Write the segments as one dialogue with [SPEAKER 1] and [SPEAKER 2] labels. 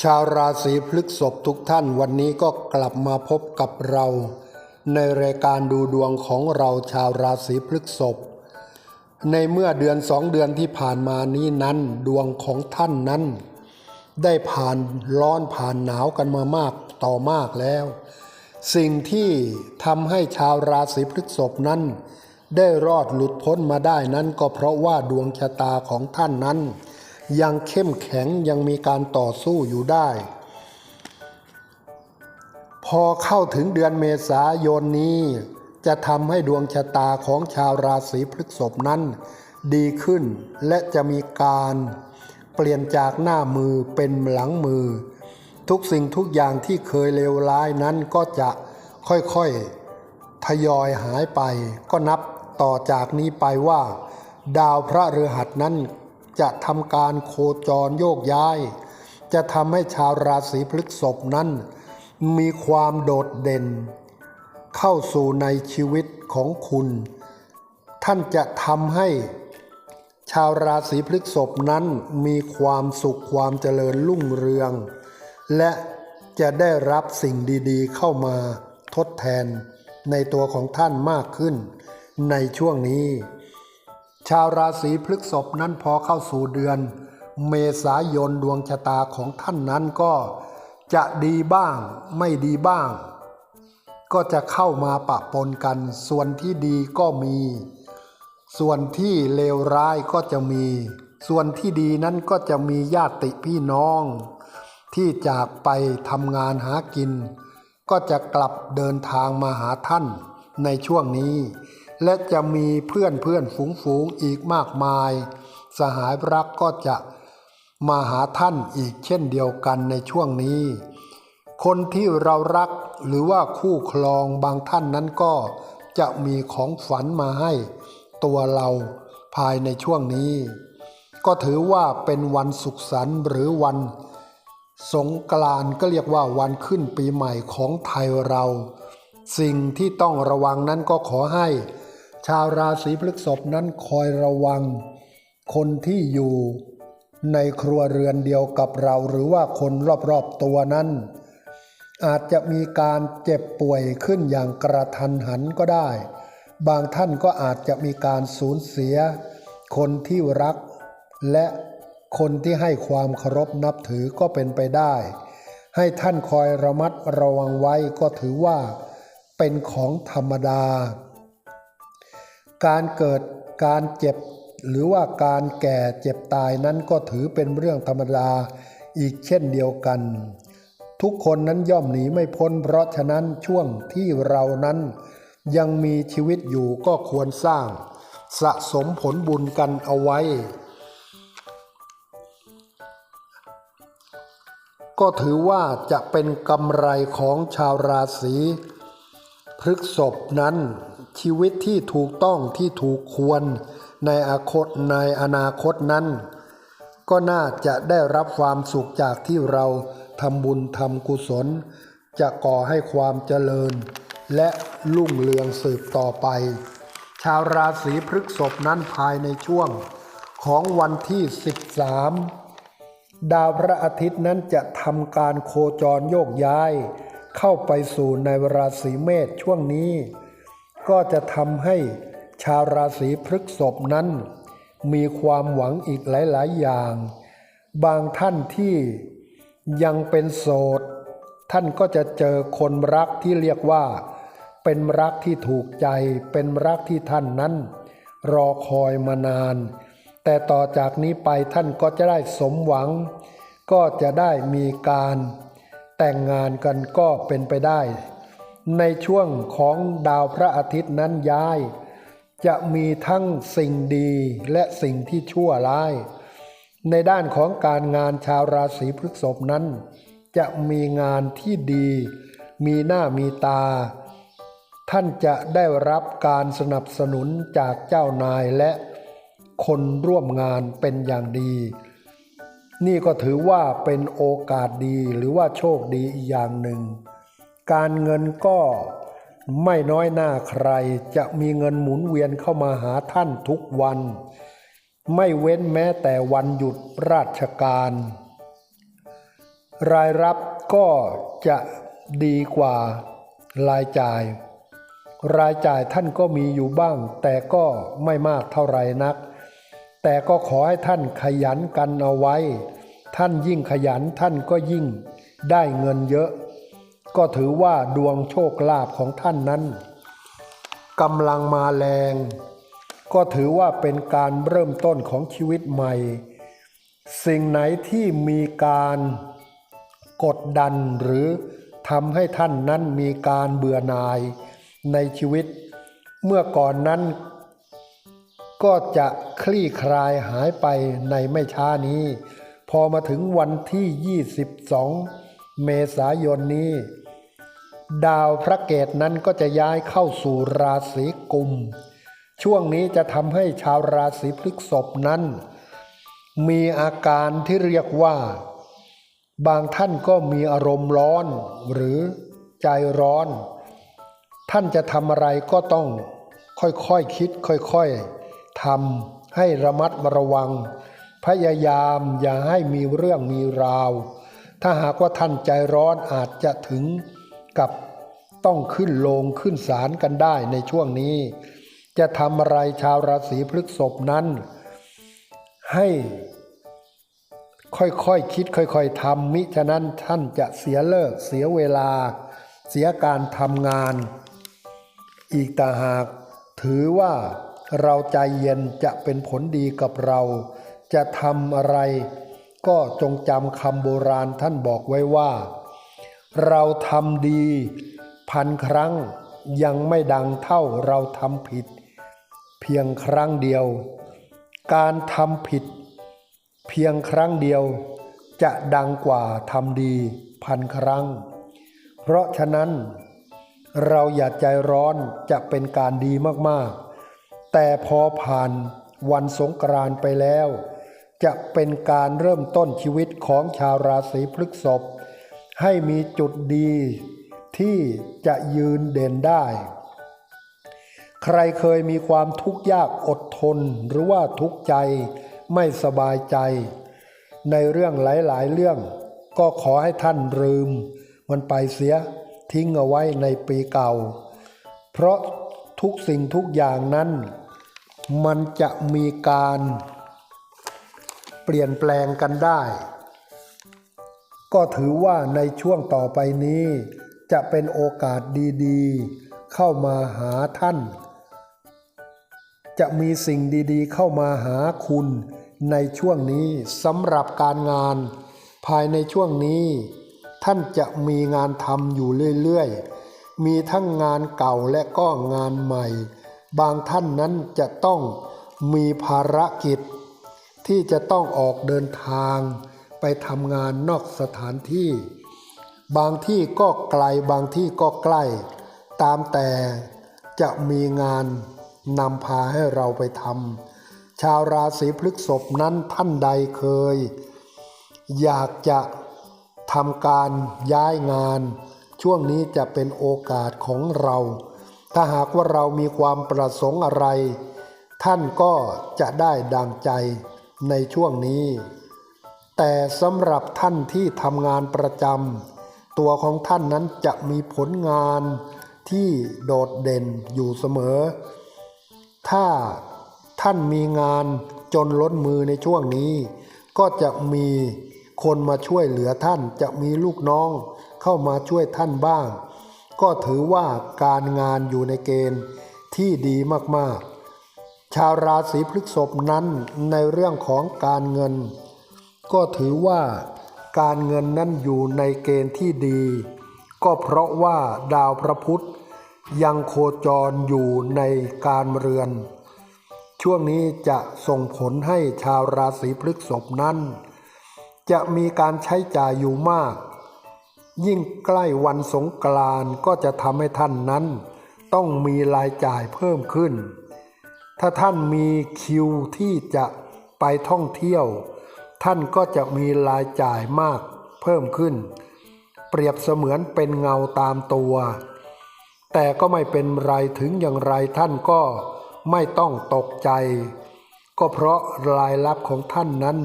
[SPEAKER 1] ชาวราศีพฤกษภทุกท่านวันนี้ก็กลับมาพบกับเรา ในรายการดูดวงของเราชาวราศีพฤกษภในเมื่อเดือนสองเดือนที่ผ่านมานี้นั้นดวงของท่านนั้น ได้ผ่านร้อนผ่านหนาวกันมามากต่อมากแล้ว สิ่งที่ทำให้ชาวราศีพฤษภนั้น ได้รอดหลุดพ้นมาได้นั้นก็เพราะว่าดวงชะตาของท่านนั้น ยังเข้มแข็งยังมีการต่อสู้อยู่ได้ พอเข้าถึงเดือนเมษายนนี้ จะทำให้ดวงชะตาของชาวราศีพฤษภนั้น ดีขึ้นและจะมีการเปลี่ยนจากหน้ามือเป็นหลังมือ ทุกสิ่งทุกอย่างที่เคยเลวร้ายนั้นก็จะค่อยๆทยอยหายไป ก็นับต่อจากนี้ไปว่า ดาวพระฤหัสนั้น จะทำการโคจรโยกย้าย จะทำให้ชาวราศีพฤษภนั้น มีความโดดเด่น เข้าสู่ในชีวิตของคุณ ท่านจะทำให้ชาวราศีพฤษภนั้นมีความสุขความเจริญรุ่งเรือง และจะได้รับสิ่งดีๆ เข้ามาทดแทนในตัวของท่านมากขึ้นในช่วงนี้ ชาวราศีพฤกษภนั้นพอเข้าสู่เดือน เมษายนดวงชะตาของท่านนั้นก็จะดีบ้างไม่ดีบ้าง ก็จะเข้ามาปะปนกัน ส่วนที่ดีก็มี ส่วนที่เลวร้ายก็จะมี ส่วนที่ดีนั้นก็จะมีญาติพี่น้อง ที่จากไปทำงานหากิน ก็จะกลับเดินทางมาหาท่านในช่วงนี้ และจะมีเพื่อนเพื่อนฝูงฝูงอีกมากมาย สหายรักก็จะมาหาท่านอีกเช่นเดียวกันในช่วงนี้ คนที่เรารักหรือว่าคู่ครองบางท่านนั้นก็จะมีของฝันมาให้ตัวเราภายในช่วงนี้ ก็ถือว่าเป็นวันสุขสันต์หรือวัน สงกรานก็เรียกว่าวันขึ้นปีใหม่ของไทยเรา สิ่งที่ต้องระวังนั้นก็ขอให้ ชาวราศีพฤษภนั้นคอยระวัง คนที่อยู่ในครัวเรือนเดียวกับเราหรือว่าคนรอบๆตัวนั้น อาจจะมีการเจ็บป่วยขึ้นอย่างกระทันหันก็ได้ บางท่านก็อาจจะมีการสูญเสีย คนที่รัก และคนที่ให้ความเคารพนับถือก็เป็นไปได้ ให้ท่านคอยระมัดระวังไว้ก็ถือว่า เป็นของธรรมดา การเกิดการเจ็บ หรือว่าการแก่เจ็บตายนั้นก็ถือเป็นเรื่องธรรมดาอีกเช่นเดียวกัน ทุกคนนั้นย่อมหนีไม่พ้น เพราะฉะนั้นช่วงที่เรานั้น ยังมีชีวิตอยู่ก็ควรสร้าง สะสมผลบุญกันเอาไว้ ก็ถือว่าจะเป็นกำไรของชาวราศีพฤกษภนั้น ชีวิตที่ถูกต้องที่ถูกควรในอนาคตในอนาคตนั้น ก็น่าจะได้รับความสุขจากที่เราทำบุญทำกุศล จะก่อให้ความเจริญ และรุ่งเรืองสืบต่อไป ชาวราศีพฤกษภนั้นภายในช่วงของวันที่ 13 ดาวพระอาทิตย์นั้นจะทำการโคจรโยกย้าย เข้าไปสู่ในราศีเมษช่วงนี้ ก็จะทำให้ชาวราศีพฤกษภนั้น มีความหวังอีกหลาย ๆ อย่าง บางท่านที่ยังเป็นโสด ท่านก็จะเจอคนรักที่เรียกว่า เป็นรักที่ถูกใจ เป็นรักที่ท่านนั้น รอคอยมานาน แต่ต่อจากนี้ไปท่านก็จะได้สมหวัง ก็จะได้มีการแต่งงานกันก็เป็นไปได้ ในช่วงของดาวพระอาทิตย์นั้นย้าย จะมีทั้งสิ่งดีและสิ่งที่ชั่วร้าย ในด้านของการงานชาวราศีพฤษภนั้น จะมีงานที่ดี มีหน้ามีตา ท่านจะได้รับการสนับสนุนจากเจ้านายและคนร่วมงานเป็นอย่างดี นี่ก็ถือว่าเป็นโอกาสดีหรือว่าโชคดีอีกอย่างหนึ่ง การเงินก็ไม่น้อยหน้าใครจะมีเงินหมุนเวียนเข้ามาหาท่านทุกวัน ไม่เว้นแม้แต่วันหยุดราชการ รายรับก็จะดีกว่ารายจ่าย รายจ่ายท่านก็มีอยู่บ้าง แต่ก็ไม่มากเท่าไรนัก แต่ก็ขอให้ท่านขยันกันเอาไว้ ท่านยิ่งขยันท่านก็ยิ่งได้เงินเยอะ ก็ถือว่าดวงโชคลาภของท่านนั้นกำลังมาแรง ก็ถือว่าเป็นการเริ่มต้นของชีวิตใหม่ สิ่งไหนที่มีการกดดันหรือทำให้ท่านนั้นมีการเบื่อหน่ายในชีวิต เมื่อก่อนนั้น ก็จะคลี่คลายหายไปในไม่ช้านี้ พอมาถึงวันที่ 22 เมษายนนี้ ดาวพระเกตนั้นก็จะย้ายเข้าสู่ราศีกุม ช่วงนี้จะทำให้ชาวราศีพฤษภนั้น มีอาการที่เรียกว่า บางท่านก็มีอารมณ์ร้อน หรือใจร้อน ท่านจะทำอะไรก็ต้องค่อยๆคคิดค่อยๆทำให้ระมัดระวัง พยายามอย่าให้มีเรื่องมีราว ถ้าหากว่าท่านใจร้อนอาจจะถึง กับต้องขึ้นลงขึ้นศาลกันได้ในช่วงนี้ จะทำอะไรชาวราศีพฤกษภนั้น ให้ค่อยๆคคิดค่อยๆทำมิฉะนั้นท่านจะเสียเลิกเสียเวลา เสียการทำงาน อีกต่าหาก ถือว่าเราใจเย็นจะเป็นผลดีกับเรา จะทำอะไร ก็จงจำคำโบราณท่านบอกไว้ว่า เราทำดีพันครั้งยังไม่ดังเท่าเราทำผิด เพียงครั้งเดียว การทำผิด เพียงครั้งเดียว จะดังกว่าทำดีพันครั้ง เพราะฉะนั้น เราอย่าใจร้อนจะเป็นการดีมากๆ แต่พอผ่านวันสงกรานไปแล้ว จะเป็นการเริ่มต้นชีวิตของชาวราศีพฤษภ ให้มีจุดดีที่จะยืนเด่นได้ ใครเคยมีความทุกข์ยากอดทนหรือว่าทุกข์ใจไม่สบายใจ ในเรื่องหลาย ๆ เรื่อง ก็ขอให้ท่านลืม มันไปเสียทิ้งเอาไว้ในปีเก่า เพราะทุกสิ่งทุกอย่างนั้น มันจะมีการ เปลี่ยนแปลงกันได้ ก็ถือว่าในช่วงต่อไปนี้ จะเป็นโอกาสดีๆ เข้ามาหาท่าน จะมีสิ่งดีๆ เข้ามาหาคุณในช่วงนี้สำหรับการงาน ภายในช่วงนี้ ท่านจะมีงานทำอยู่เรื่อยๆ มีทั้งงานเก่าและก็งานใหม่ บางท่านนั้นจะต้องมีภารกิจ ที่จะต้องออกเดินทาง ไปทำงานนอกสถานที่ บางที่ก็ไกลบางที่ก็ใกล้ ตามแต่จะมีงานนำพาให้เราไปทำชาวราศีพฤกษภนั้นท่านใดเคย อยากจะทำการย้ายงาน ช่วงนี้จะเป็นโอกาสของเรา ถ้าหากว่าเรามีความประสงค์อะไร ท่านก็จะได้ดังใจในช่วงนี้ แต่สำหรับท่านที่ทำงานประจำตัวของท่านนั้นจะมีผลงานที่โดดเด่นอยู่เสมอ ถ้าท่านมีงานจนล้นมือในช่วงนี้ ก็จะมีคนมาช่วยเหลือท่านจะมีลูกน้องเข้ามาช่วยท่านบ้าง ก็ถือว่าการงานอยู่ในเกณฑ์ที่ดีมากๆ ชาวราศีพฤษภนั้นในเรื่องของการเงิน ก็ถือว่าการเงินนั้นอยู่ในเกณฑ์ที่ดี ก็เพราะว่าดาวพระพุธยังโคจรอยู่ในการเรือน ช่วงนี้จะส่งผลให้ชาวราศีพฤษภนั้น จะมีการใช้จ่ายอยู่มาก ยิ่งใกล้วันสงกรานต์ก็จะทำให้ท่านนั้น ต้องมีรายจ่ายเพิ่มขึ้น ถ้าท่านมีคิวที่จะไปท่องเที่ยว ท่านก็จะมีรายจ่ายมากเพิ่มขึ้น เปรียบเสมือนเป็นเงาตามตัว แต่ก็ไม่เป็นไรถึงอย่างไรท่านก็ไม่ต้องตกใจ ก็เพราะรายรับของท่านนั้น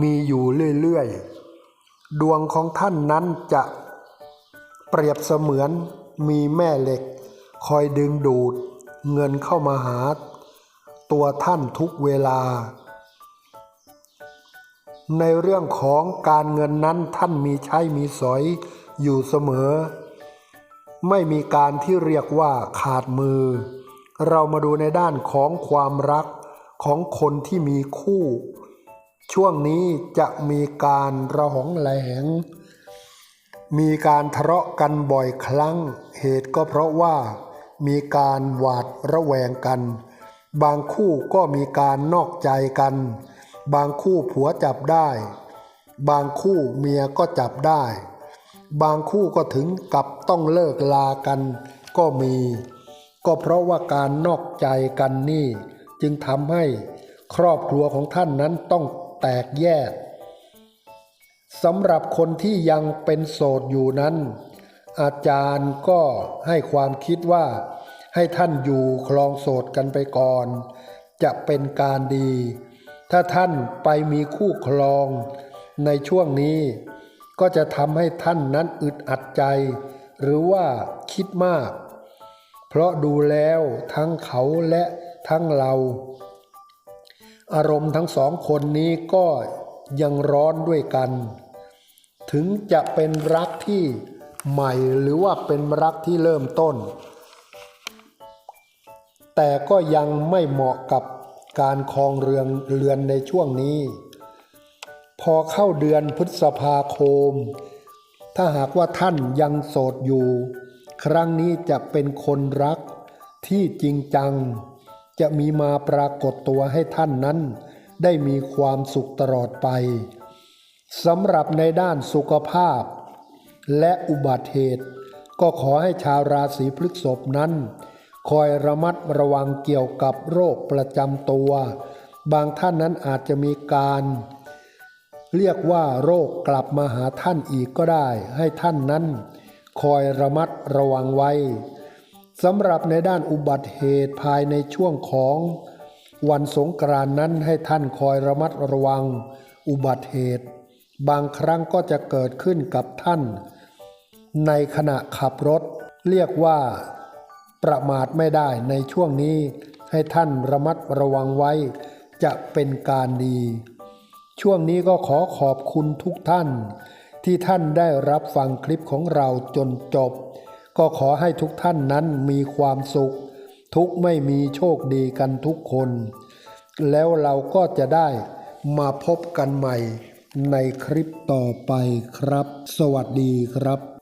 [SPEAKER 1] มีอยู่เรื่อยๆ ดวงของท่านนั้นจะเปรียบเสมือนมีแม่เหล็ก คอยดึงดูดเงินเข้ามาหา ตัวท่านทุกเวลา ในเรื่องของการเงินนั้นท่านมีใช้มีสอยอยู่เสมอ ไม่มีการที่เรียกว่าขาดมือ เรามาดูในด้านของความรักของคนที่มีคู่ ช่วงนี้จะมีการระหองแหลง มีการทะเลาะกันบ่อยครั้ง เหตุก็เพราะว่า มีการหวาดระแวงกัน บางคู่ก็มีการนอกใจกัน บางคู่ผัวจับได้ บางคู่เมียก็จับได้ บางคู่ก็ถึงกับต้องเลิกลากันก็มี ก็เพราะว่าการนอกใจกันนี่ จึงทำให้ครอบครัวของท่านนั้นต้องแตกแยกสำหรับคนที่ยังเป็นโสดอยู่นั้น อาจารย์ก็ให้ความคิดว่า ให้ท่านอยู่คลองโสดกันไปก่อน จะเป็นการดี ถ้าท่านไปมีคู่ครองในช่วงนี้ ก็จะทำให้ท่านนั้นอึดอัดใจ หรือว่าคิดมาก เพราะดูแล้วทั้งเขาและทั้งเรา อารมณ์ทั้งสองคนนี้ก็ยังร้อนด้วยกัน ถึงจะเป็นรักที่ใหม่หรือว่าเป็นรักที่เริ่มต้น แต่ก็ยังไม่เหมาะกับ การครองเรือนเรือนในช่วงนี้ พอเข้าเดือนพฤษภาคม ถ้าหากว่าท่านยังโสดอยู่ ครั้งนี้จะเป็นคนรักที่จริงจัง จะมีมาปรากฏตัวให้ท่านนั้น ได้มีความสุขตลอดไปสำหรับในด้านสุขภาพ และอุบัติเหตุ ก็ขอให้ชาวราศีพฤษภนั้น คอยระมัดระวังเกี่ยวกับโรคประจำตัว บางท่านนั้นอาจจะมีการ เรียกว่าโรคกลับมาหาท่านอีกก็ได้ ให้ท่านนั้น คอยระมัดระวังไว้สำหรับในด้านอุบัติเหตุภายในช่วงของวันสงกรานนั้นให้ท่านคอยระมัดระวังอุบัติเหตุ บางครั้งก็จะเกิดขึ้นกับท่าน ในขณะขับรถ เรียกว่า ประมาทไม่ได้ในช่วงนี้ให้ท่านระมัดระวังไว้ จะเป็นการดี ช่วงนี้ก็ขอขอบคุณทุกท่าน ที่ท่านได้รับฟังคลิปของเราจนจบ ก็ขอให้ทุกท่านนั้นมีความสุข ทุกไม่มีโชคดีกันทุกคน แล้วเราก็จะได้มาพบกันใหม่ในคลิปต่อไปครับ สวัสดีครับ